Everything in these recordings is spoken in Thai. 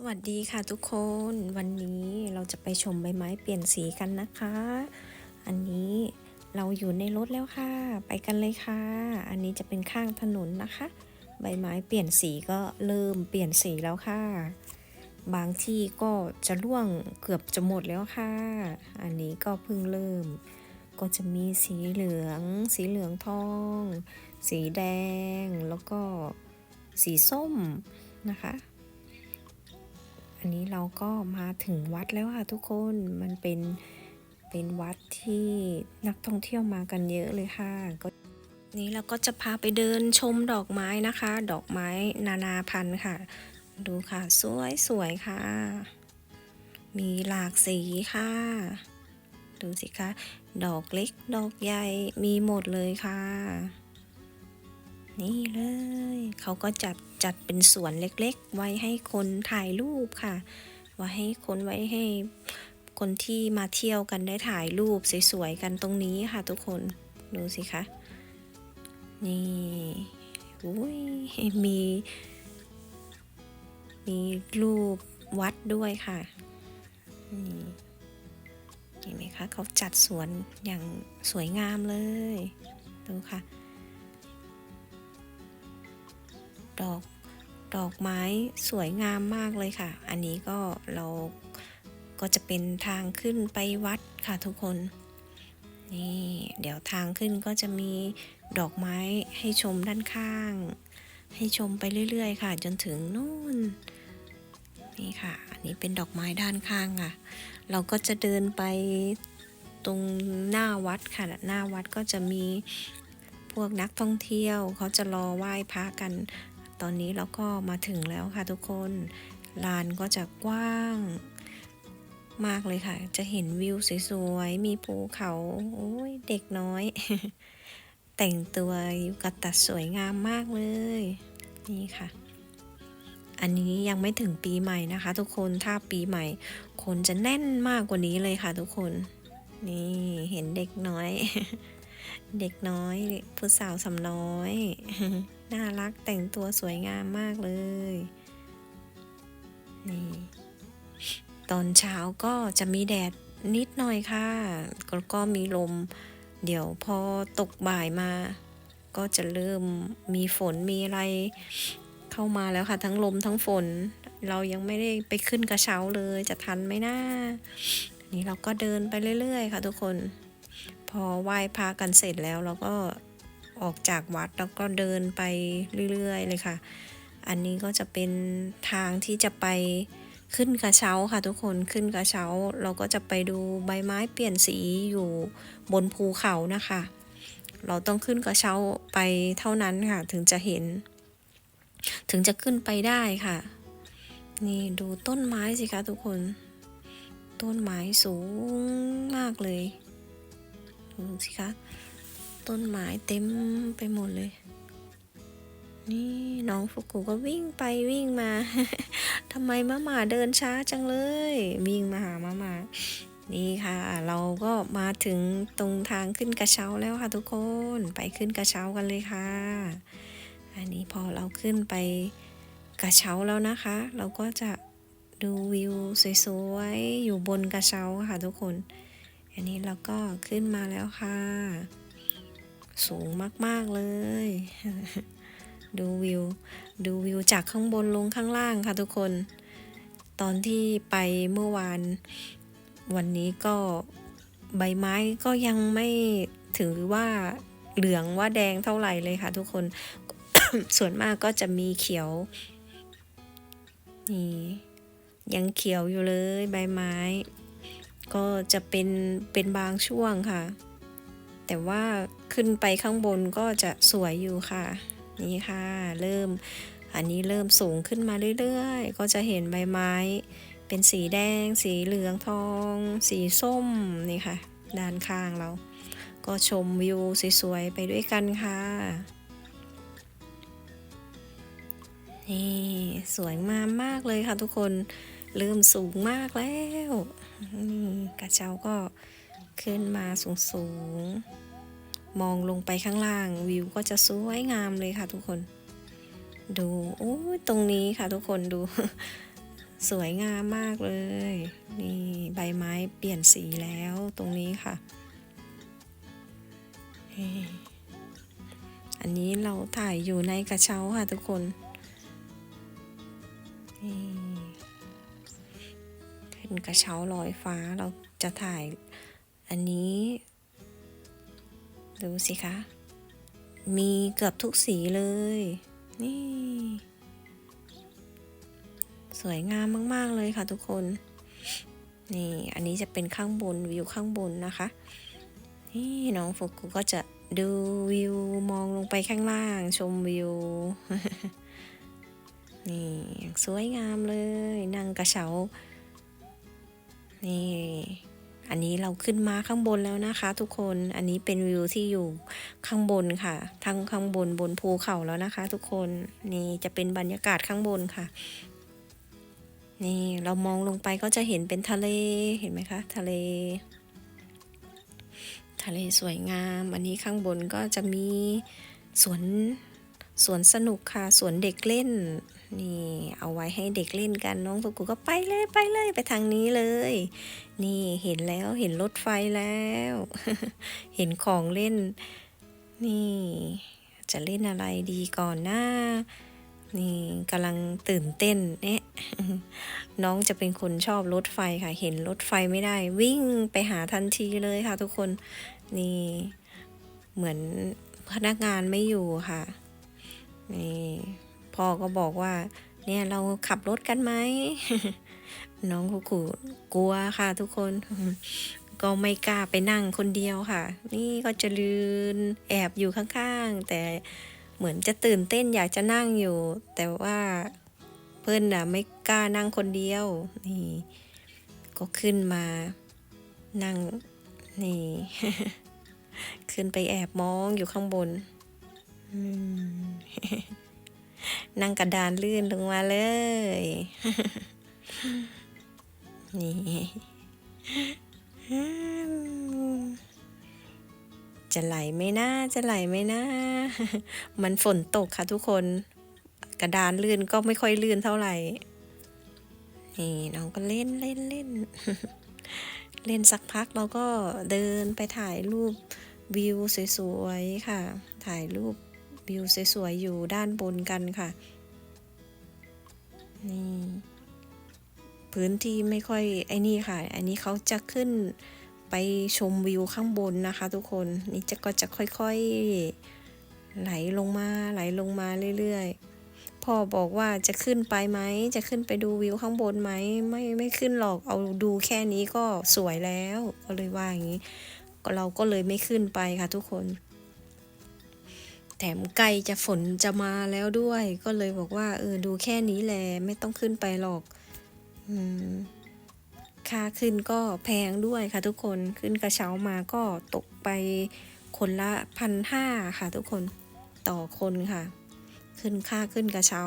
สวัสดีค่ะทุกคนวันนี้เราจะไปชมใบไม้เปลี่ยนสีกันนะคะ อันนี้เราอยู่ในรถแล้วค่ะ ไปกันเลยค่ะ อันนี้จะเป็นข้างถนนนะคะ ใบไม้เปลี่ยนสีก็เริ่มเปลี่ยนสีแล้วค่ะ บางที่ก็จะร่วงเกือบจะหมดแล้วค่ะ อันนี้ก็เพิ่งเริ่ม ก็จะมีสีเหลือง สีเหลืองทอง สีแดงแล้วก็สีส้มนะคะ อันนี้เราก็มาถึงวัดแล้วค่ะทุกคนมันเป็นเป็นวัดที่นักท่องเที่ยวมากันเยอะเลยค่ะก็นี้เราก็จะพาไปเดินชมดอกไม้นะคะ ดอกไม้นานาพันธุ์ค่ะ ดูค่ะ สวยสวยค่ะ มีหลากสีค่ะ ดูสิคะ ดอกเล็ก ดอกใหญ่ มีหมดเลยค่ะ นี่เลย เขาก็จัด จัดเป็นสวนเล็กๆ ไว้ให้คนถ่ายรูปค่ะ ไว้ให้คนไว้ให้คนที่มาเที่ยวกันได้ถ่ายรูปสวยๆกันตรงนี้ค่ะทุกคนดูสิคะนี่อุ้ยมี มีรูปวัดด้วยค่ะนี่เห็นไหมคะเขาจัดสวนอย่างสวยงามเลย ดูค่ะ ดอก ดอกไม้สวยงามมากเลยค่ะ อันนี้ก็เราก็จะเป็นทางขึ้นไปวัดค่ะทุกคน นี่เดี๋ยวทางขึ้นก็จะมีดอกไม้ให้ชมด้านข้าง ให้ชมไปเรื่อยๆ ค่ะ จนถึงนู่น นี่ค่ะ อันนี้เป็นดอกไม้ด้านข้างค่ะ เราก็จะเดินไปตรงหน้าวัดค่ะ หน้าวัดก็จะมีพวกนักท่องเที่ยวเขาจะรอไหว้พระกัน ตอนนี้เราก็มาถึงแล้วค่ะทุกคน ลานก็จะกว้างมากเลยค่ะ จะเห็นวิวสวยๆ มีภูเขา โอ้ยเด็กน้อย แต่งตัวยูกับตัดสวยงามมากเลย นี่ค่ะ อันนี้ยังไม่ถึงปีใหม่นะคะ ทุกคน ถ้าปีใหม่ คนจะแน่นมากกว่านี้เลยค่ะ ทุกคน นี่เห็นเด็กน้อย เด็กน้อยผู้สาวสำน้อย น่ารักแต่งตัวสวยงามมากเลย นี่ ตอนเช้าก็จะมีแดดนิดหน่อยค่ะแล้วก็มีลม เดี๋ยวพอตกบ่ายมา ก็จะเริ่มมีฝนมีอะไรเข้ามาแล้วค่ะ ทั้งลมทั้งฝน เรายังไม่ได้ไปขึ้นกระเช้าเลยจะทันไหมนะนี่เราก็เดินไปเรื่อย ๆ ค่ะทุกคน พอไหว้พระกันเสร็จแล้วเราก็ ออกจากวัดแล้วก็เดินไปเรื่อยๆเลยค่ะ อันนี้ก็จะเป็นทางที่จะไปขึ้นกระเช้าค่ะทุกคนขึ้นกระเช้า เราก็จะไปดูใบไม้เปลี่ยนสีอยู่บนภูเขานะคะ เราต้องขึ้นกระเช้าไปเท่านั้นค่ะ ถึงจะเห็น ถึงจะขึ้นไปได้ค่ะ นี่ดูต้นไม้สิคะทุกคน ต้นไม้สูงมากเลยดูสิคะ ต้นไม้เต็มไปหมดเลย นี่น้องฟุกุก็วิ่งไปวิ่งมาทำไมมะหมาเดินช้าจังเลย วิ่งมาหามะหมานี่ค่ะ เราก็มาถึงตรงทางขึ้นกระเช้าแล้วค่ะทุกคนไปขึ้นกระเช้ากันเลยค่ะ อันนี้พอเราขึ้นไปกระเช้าแล้วนะคะ เราก็จะดูวิวสวยๆอยู่บนกระเช้าค่ะทุกคน อันนี้เราก็ขึ้นมาแล้วค่ะ สูงมาก ๆ เลย ดูวิว ดูวิวจากข้างบนลงข้างล่างค่ะทุกคน ตอนที่ไปเมื่อวาน วันนี้ก็ใบไม้ก็ยังไม่ถือว่าเหลืองว่าแดงเท่าไหร่เลยค่ะทุกคน ส่วนมากก็จะมีเขียว นี่ ยังเขียวอยู่เลยใบไม้ ก็จะเป็นเป็นบางช่วงค่ะ แต่ว่า ขึ้นไปข้างบนก็จะสวยอยู่ค่ะ นี่ค่ะ เริ่ม อันนี้เริ่มสูงขึ้นมาเรื่อยๆ ก็จะเห็นใบไม้ เป็นสีแดง สีเหลืองทอง สีส้มนี่ค่ะ ด้านข้างเรา ก็ชมวิวสวยๆไปด้วยกันค่ะนี่สวยมากมากเลยค่ะทุกคนเริ่มสูงมากแล้วนี่กระเช้าก็ขึ้นมาสูงสูง มองลงไปข้างล่างวิวก็จะสวยงามเลยค่ะทุกคน ดูโอ้ตรงนี้ค่ะทุกคนดู สวยงามมากเลย นี่ใบไม้เปลี่ยนสีแล้วตรงนี้ค่ะ อันนี้เราถ่ายอยู่ในกระเช้าค่ะทุกคนนี่เป็นกระเช้าลอยฟ้าเราจะถ่าย อันนี้ ดูสิคะ มีเกือบทุกสีเลย นี่ สวยงามมาก ๆ เลยค่ะทุกคน นี่ อันนี้จะเป็นข้างบนวิวข้างบนนะคะ นี่น้องโฟกุก็จะดูวิวมองลงไปข้างล่างชมวิว นี่สวยงามเลยนั่งกระเช้า นี่ อันนี้เราขึ้นมาข้างบนแล้วนะคะ ทุกคน อันนี้เป็นวิวที่อยู่ข้างบนค่ะ ทั้งข้างบนบนภูเขาแล้วนะคะ ทุกคน นี่จะเป็นบรรยากาศข้างบนค่ะ นี่เรามองลงไปก็จะเห็นเป็นทะเล เห็นไหมคะ ทะเล ทะเลสวยงาม อันนี้ข้างบนก็จะมีสวนสวนสนุกค่ะ สวนเด็กเล่น นี่เอาไว้ให้เด็กเล่นกันน้องสุกุก็ไปเลยไปเลยไปทางนี้เลย นี่เห็นแล้วเห็นรถไฟแล้ว เห็นของเล่น นี่ จะเล่นอะไรดีก่อนหน้า นี่กำลังตื่นเต้นเนี่ยน้องจะเป็นคนชอบรถไฟค่ะ เห็นรถไฟไม่ได้ วิ่งไปหาทันทีเลยค่ะทุกคนนี่เหมือนพนักงานไม่อยู่ค่ะนี่ พ่อก็บอกว่า เนี่ยเราขับรถกันไหม น้องคุกูกลัวค่ะทุกคน ก็ไม่กล้าไปนั่งคนเดียวค่ะ นี่ก็จะลืนแอบอยู่ข้างๆ แต่เหมือนจะตื่นเต้นอยากจะนั่งอยู่ แต่ว่าเพื่อนน่ะไม่กล้านั่งคนเดียว นี่ ก็ขึ้นมานั่งนี่ ขึ้นไปแอบมองอยู่ข้างบน อืม นั่งกระดานลื่นลงมาเลย นี่จะไหลไหมนะจะไหลไหมนะ มันฝนตกค่ะทุกคน กระดานลื่นก็ไม่ค่อยลื่นเท่าไหร่ นี่น้องก็เล่นเล่นเล่น เล่นสักพักเราก็เดินไปถ่ายรูปวิวสวยๆค่ะ ถ่ายรูป วิวสวยๆอยู่ด้านบนกันค่ะนี่พื้นที่ไม่ค่อยไอ้นี่ค่ะ อันนี้เขาจะขึ้นไปชมวิวข้างบนนะคะ ทุกคนนี่จะก็จะค่อยๆ ไหลลงมาไหลลงมาเรื่อยๆพ่อบอกว่าจะขึ้นไปไหมจะขึ้นไปดูวิวข้างบนไหมไม่ไม่ขึ้นหรอกเอาดูแค่นี้ก็สวยแล้วก็เลยว่าอย่างนี้เราก็เลยไม่ขึ้นไปค่ะทุกคน แถมไกลจะฝนจะมาแล้วด้วย ก็เลยบอกว่า เออดูแค่นี้แหละไม่ต้องขึ้นไปหรอกอืมค่าขึ้นก็แพงด้วยค่ะทุกคนขึ้นกระเช้ามาก็ตกไปคนละพันห้าค่ะทุกคนต่อคนค่ะ ขึ้นค่าขึ้นกระเช้า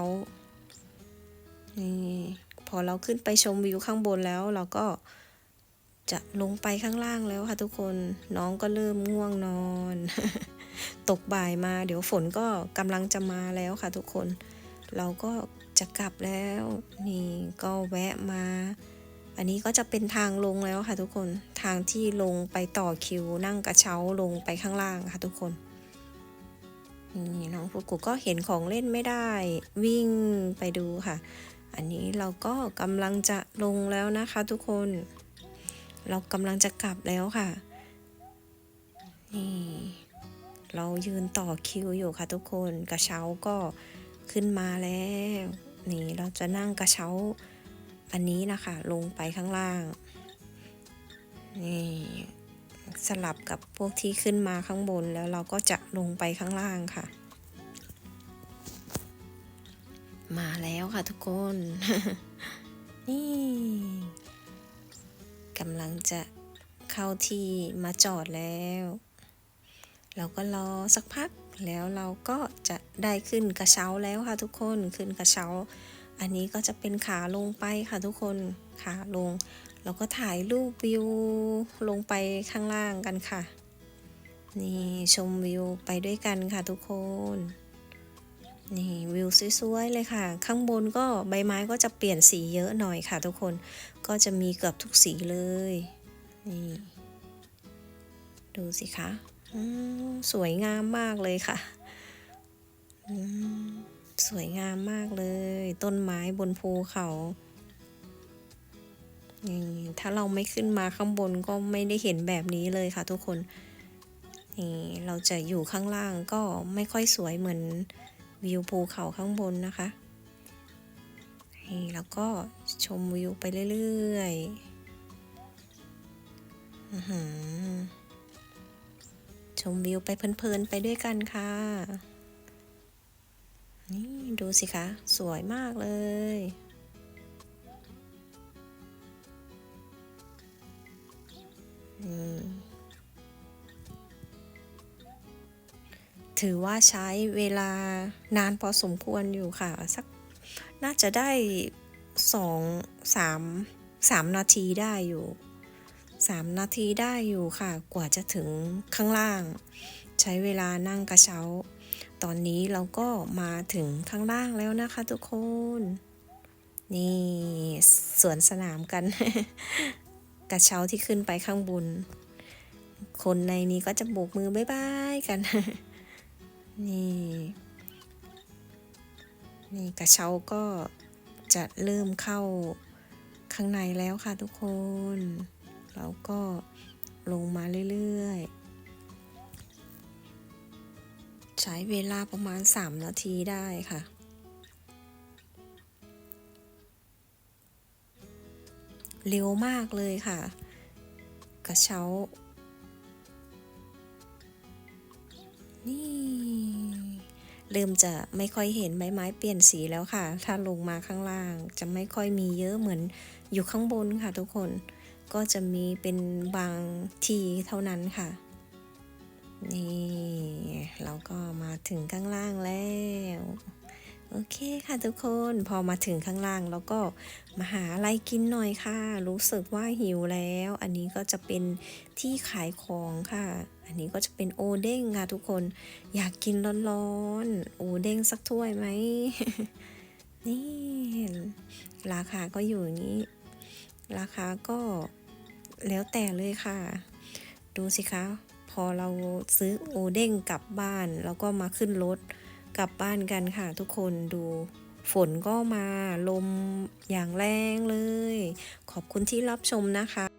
นี่พอเราขึ้นไปชมวิวข้างบนแล้วเราก็จะลงไปข้างล่างแล้วค่ะทุกคนน้องก็เริ่มง่วงนอน ตกบ่ายมา เดี๋ยวฝนก็กำลังจะมาแล้วค่ะทุกคน เราก็จะกลับแล้ว นี่ก็แวะมา อันนี้ก็จะเป็นทางลงแล้วค่ะทุกคน ทางที่ลงไปต่อคิวนั่งกระเช้าลงไปข้างล่างค่ะทุกคนนี่น้องฟูกุก็เห็นของเล่นไม่ได้ วิ่งไปดูค่ะ อันนี้เราก็กำลังจะลงแล้วนะคะทุกคน เรากำลังจะกลับแล้วค่ะ นี่ เรายืนต่อคิวอยู่ค่ะทุกคนกระเช้าก็ขึ้นมาแล้ว นี่เราจะนั่งกระเช้าอันนี้นะคะ ลงไปข้างล่าง นี่สลับกับพวกที่ขึ้นมาข้างบนแล้วเราก็จะลงไปข้างล่างค่ะ มาแล้วค่ะทุกคน นี่กำลังจะเข้าที่มาจอดแล้ว เราก็รอสักพักแล้วเราก็จะได้ขึ้นกระเช้าแล้วค่ะทุกคนขึ้นกระเช้า อันนี้ก็จะเป็นขาลงไปค่ะทุกคนขาลง เราก็ถ่ายรูปวิวลงไปข้างล่างกันค่ะ นี่ชมวิวไปด้วยกันค่ะทุกคนนี่วิวสวยๆเลยค่ะ ข้างบนก็ใบไม้ก็จะเปลี่ยนสีเยอะหน่อยค่ะทุกคนก็จะมีเกือบทุกสีเลยนี่ดูสิคะ สวยงามมากเลยค่ะ สวยงามมากเลย ต้นไม้บนภูเขานี่ถ้าเราไม่ขึ้นมาข้างบนก็ไม่ได้เห็นแบบนี้เลยค่ะทุกคนนี่เราจะอยู่ข้างล่างก็ไม่ค่อยสวยเหมือนวิวภูเขาข้างบนนะคะนี่แล้วก็ชมวิวไปเรื่อยๆอือหือ ชมวิวไปเพลินๆไปด้วยกันค่ะ นี่ดูสิคะ สวยมากเลยถือว่าใช้เวลานานพอสมควรอยู่ค่ะ สักน่าจะได้สองสามสามนาทีได้อยู่ สามนาทีได้อยู่ค่ะ กว่าจะถึงข้างล่าง ใช้เวลานั่งกระเช้า ตอนนี้เราก็มาถึงข้างล่างแล้วนะคะทุกคน นี่สวนสนามกัน กระเช้าที่ขึ้นไปข้างบน คนในนี้ก็จะโบกมือบายบายกัน นี่นี่กระเช้าก็จะเริ่มเข้าข้างในแล้วค่ะทุกคน แล้วก็ลงมาเรื่อยๆ ใช้เวลาประมาณ 3 นาทีได้ค่ะ เร็วมากเลยค่ะ กระเช้า นี่ เริ่มจะไม่ค่อยเห็นใบไม้เปลี่ยนสีแล้วค่ะ ถ้าลงมาข้างล่างจะไม่ค่อยมีเยอะเหมือนอยู่ข้างบนค่ะทุกคน ก็จะมีเป็นบางทีเท่านั้นค่ะ นี่เราก็มาถึงข้างล่างแล้วโอเคค่ะทุกคนพอมาถึงข้างล่างแล้วก็มาหาอะไรกินหน่อยค่ะ รู้สึกว่าหิวแล้ว อันนี้ก็จะเป็นที่ขายของค่ะ อันนี้ก็จะเป็นโอเด้งค่ะทุกคนอยากกินร้อนๆโอเด้งสักถ้วยไหมนี่ราคาก็อยู่อย่างนี้ ราคาก็ แล้วแต่เลยค่ะ ดูสิคะ พอเราซื้อโอเด้งกลับบ้าน แล้วก็มาขึ้นรถกลับบ้านกันค่ะทุกคนดูฝนก็มาลมอย่างแรงเลย ขอบคุณที่รับชมนะคะ